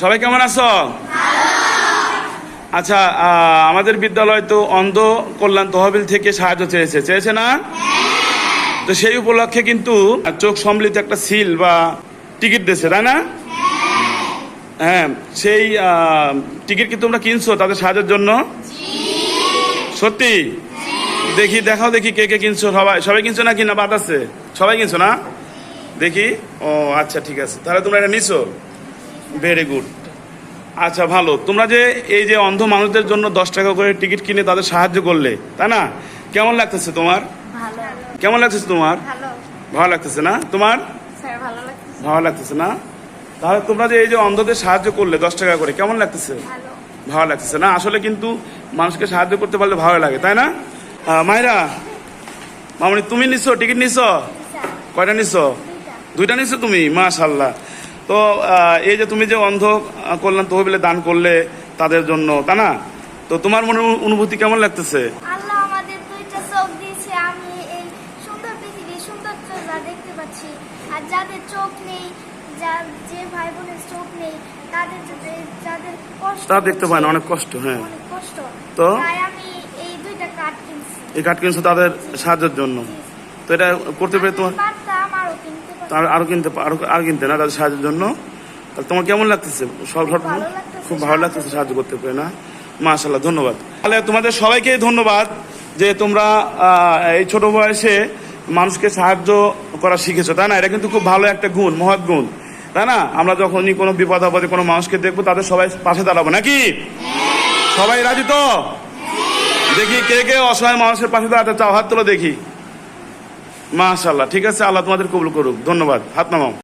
সবাই কেমন আছো? আচ্ছা আমাদের বিদ্যালয় তো অন্ধ কল্যাণ তহবিল থেকে সাহায্য চেয়েছে। চেয়েছে না? তো সেই উপলক্ষে কিন্তু চোখ সম্মিলিত একটা সিল বা টিকিট দিয়েছে তাই না? হ্যাঁ। সেই টিকিট কি তোমরা কিনছো তাদের সাহায্যের জন্য? সত্যি? দেখি দেখাও দেখি কে কে কিনছো সবাই সবাই কিনছো নাকি না বাদ আছে? সবাই কিনছো না? দেখি। ও আচ্ছা ঠিক আছে। তাহলে তোমরা এটা নিছো? ভেরি গুড আচ্ছা ভালো। তোমরা যে এই যে অন্ধ মানুষদের জন্য দশ টাকা করে টিকিট কিনে তাদের সাহায্য করলে তাই না? কেমন লাগতেছে তোমার? কেমন লাগতেছে তোমার? ভালো। লাগতেছে না? তোমার? ভালো লাগতেছে। না? তাহলে তোমরা যে এই যে অন্ধদের সাহায্য করলে দশ টাকা করে কেমন লাগতেছে? ভালো। লাগতেছে না? আসলে কিন্তু মানুষকে সাহায্য করতে পারলে ভালো লাগে তাই না? মায়েরা মামনি তুমি নিছো? টিকিট নিছো? কয়টা নিছো? দুইটা। নিছো তুমি? মাশাল্লাহ তো এই যে তুমি যে অন্ধ কল্যাণ তহবিলে দান করলে তাদের জন্য তা না? তো তোমার মনে অনুভূতি কেমন লাগতেছে? আল্লাহ আমাদের দুইটা চোখ দিয়েছে আমি এই সুন্দর পৃথিবী সৌন্দর্য যা দেখতে পাচ্ছি আর যাদের চোখ নেই যা যে ভাই বোনের চোখ নেই তাদের যাদের- যাদের কষ্ট তা দেখতে পায় না অনেক কষ্ট হ্যাঁ। কষ্ট। তো? তাই আমি এই দুইটা কার্ড কিনছি। এই কাঠ কিনছো তাদের সাহায্যের জন্য। তো এটা করতে পেরে তোমার পারতাম আরও কিনতে আর কিনতে আরও আর কিনতে না তাদের সাহায্যের জন্য। তাহলে তোমার কেমন লাগতেছে? সব সব খুব ভালো লাগতেছে সাহায্য। করতে পারে না? মাশাল্লাহ ধন্যবাদ। তাহলে তোমাদের সবাইকে ধন্যবাদ যে তোমরা এই ছোট বয়সে মানুষকে সাহায্য করা শিখেছো তাই না? এটা কিন্তু খুব ভালো একটা গুণ মহৎ গুণ তাই না? আমরা যখনই কোনো বিপদ আপদে কোনো মানুষকে দেখব তাদের সবাই পাশে দাঁড়াবো নাকি? সবাই রাজি তো? দেখি কে কে অসহায় মানুষের পাশে দাঁড়াতে চাও হাত তোলো দেখি। মাশাল্লাহ ঠিক আছে? আল্লাহ তোমাদের কবুল করুক। ধন্যবাদ। হাত নামাও।